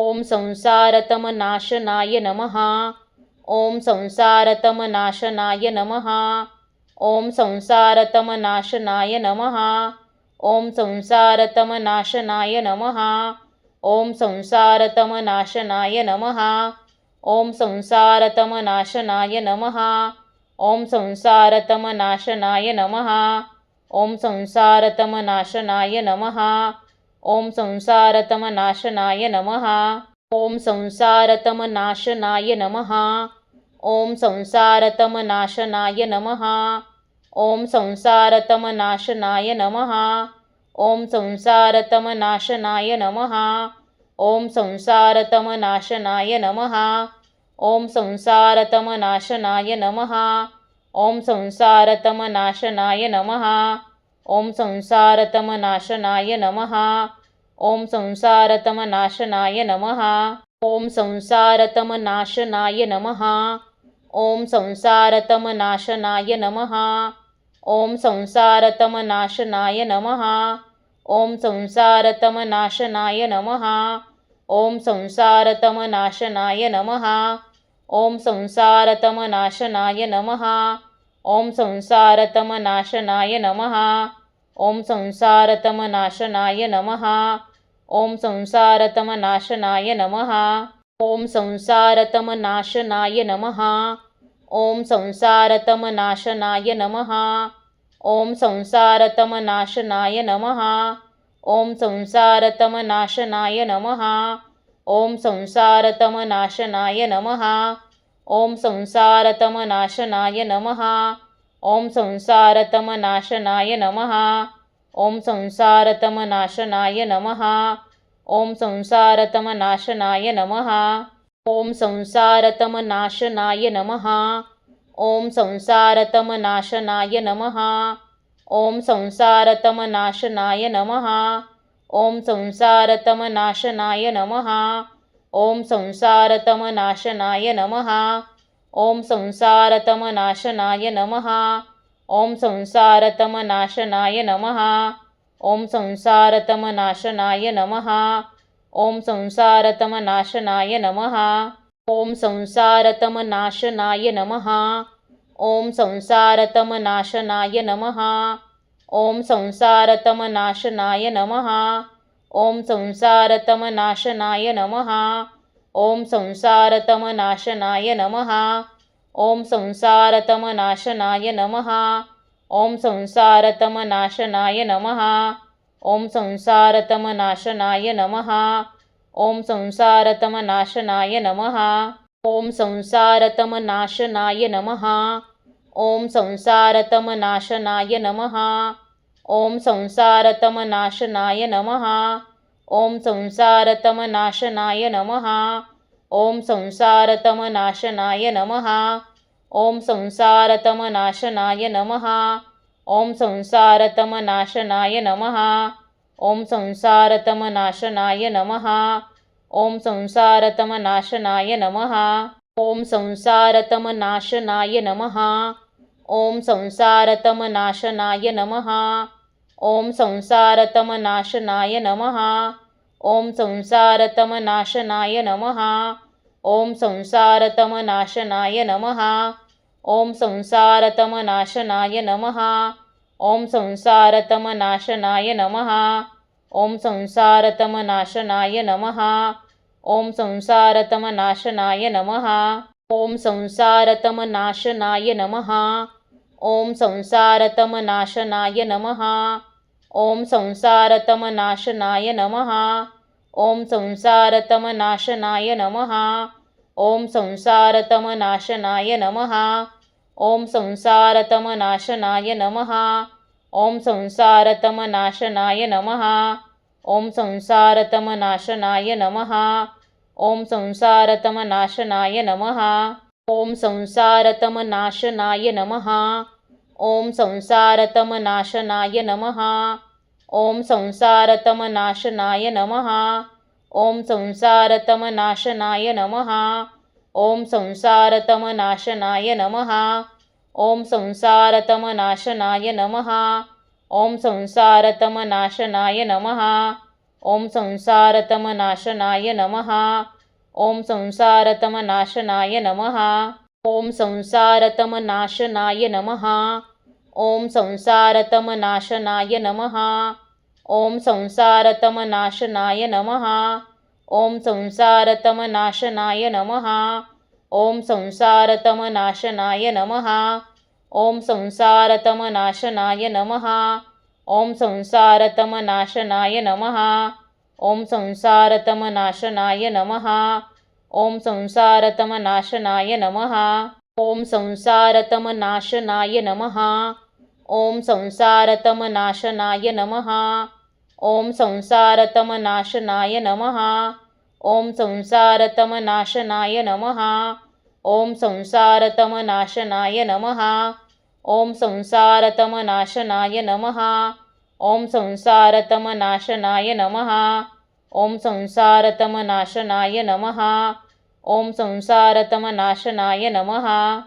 ॐ संसारतमनाशनाय नमः। ॐ संसारतमनाशनाय नमः। ॐ संसारतमनाशनाय नमः। ॐ संसारतमनाशनाय नमः। ॐ संसारतमनाशनाय नमः। ॐ संसारतमनाशनाय नमः। ॐ संसारतमनाशनाय नमः। ॐ संसारतमनाशनाय नमः। ॐ संसारतमनाशनाय नमः। ॐ संसारतमनाशनाय नमः। ॐ संसारतमनाशनाय नमः। ॐ संसारतमनाशनाय नमः। ॐ संसारतमनाशनाय नमः। ॐ संसारतमनाशनाय नमः। ॐ संसारतमनाशनाय नमः। ॐ संसारतमनाशनाय नमः। ॐ संसारतमनाशनाय नमः। ॐ संसारतमनाशनाय नमः। ॐ संसारतमनाशनाय नमः। ॐ संसारतमनाशनाय नमः। ॐ संसारतमनाशनाय नमः। ॐ संसारतमनाशनाय नमः। ॐ संसारतमनाशनाय नमः। ॐ संसारतमनाशनाय नमः। ॐ संसारतमनाशनाय नमः। ॐ संसारतमनाशनाय नमः। ॐ संसारतमनाशनाय नमः। ॐ संसारतमनाशनाय नमः। ॐ संसारतमनाशनाय नमः। ॐ संसारतमनाशनाय नमः। ॐ संसारतमनाशनाय नमः। ॐ संसारतमनाशनाय नमः। ॐ संसारतमनाशनाय नमः। ॐ संसारतमनाशनाय नमः। ॐ संसारतमनाशनाय नमः। ॐ संसारतमनाशनाय नमः। ॐ संसारतमनाशनाय नमः। ॐ संसारतमनाशनाय नमः। ॐ संसारतमनाशनाय नमः। ॐ संसारतमनाशनाय नमः। ॐ संसारतमनाशनाय नमः। ॐ संसारतमनाशनाय नमः। ॐ संसारतमनाशनाय नमः। ॐ संसारतमनाशनाय नमः। ॐ संसारतमनाशनाय नमः। ॐ संसारतमनाशनाय नमः। ॐ संसारतमनाशनाय नमः। ॐ संसारतमनाशनाय नमः। ॐ संसारतमनाशनाय नमः। ॐ संसारतमनाशनाय नमः। ॐ संसारतमनाशनाय नमः। ॐ संसारतमनाशनाय नमः। ॐ संसारतमनाशनाय नमः। ॐ संसारतमनाशनाय नमः। ॐ संसारतमनाशनाय नमः। ॐ संसारतमनाशनाय नमः। ॐ संसारतमनाशनाय नमः। ॐ संसारतमनाशनाय नमः। ॐ संसारतमनाशनाय नमः। ॐ संसारतमनाशनाय नमः। ॐ संसारतमनाशनाय नमः। ॐ संसारतमनाशनाय नमः। ॐ संसारतमनाशनाय नमः। ॐ संसारतमनाशनाय नमः। ॐ संसारतमनाशनाय नमः। ॐ संसारतमनाशनाय नमः। ॐ संसारतमनाशनाय नमः। ॐ संसारतमनाशनाय नमः। ॐ संसारतमनाशनाय नमः। ॐ संसारतमनाशनाय नमः। ॐ संसारतमनाशनाय नमः। ॐ संसारतमनाशनाय नमः। ॐ संसारतमनाशनाय नमः। ॐ संसारतमनाशनाय नमः। ॐ संसारतमनाशनाय नमः। ॐ संसारतमनाशनाय नमः। ॐ संसारतमनाशनाय नमः। ॐ संसारतमनाशनाय नमः। ॐ संसारतमनाशनाय नमः। ॐ संसारतमनाशनाय नमः। ॐ संसारतमनाशनाय नमः। ॐ संसारतमनाशनाय नमः। ॐ संसारतमनाशनाय नमः। ॐ संसारतमनाशनाय नमः। ॐ संसारतमनाशनाय नमः। ॐ संसारतमनाशनाय नमः। ॐ संसारतमनाशनाय नमः। ॐ संसारतमनाशनाय नमः। ॐ संसारतमनाशनाय नमः। ॐ संसारतमनाशनाय नमः। ॐ संसारतमनाशनाय नमः। ॐ संसारतमनाशनाय नमः। ॐ संसारतमनाशनाय नमः। ॐ संसारतमनाशनाय नमः। ॐ संसारतमनाशनाय नमः। ॐ संसारतमनाशनाय नमः। ॐ संसारतमनाशनाय नमः। ॐ संसारतमनाशनाय नमः। ॐ संसारतमनाशनाय नमः। ॐ संसारतमनाशनाय नमः। ॐ संसारतमनाशनाय नमः। ॐ संसारतमनाशनाय नमः। ॐ संसारतमनाशनाय नमः। ॐ संसारतमनाशनाय नमः। ॐ संसारतमनाशनाय नमः। ॐ संसारतमनाशनाय नमः। ॐ संसारतमनाशनाय नमः। ॐ संसारतमनाशनाय नमः।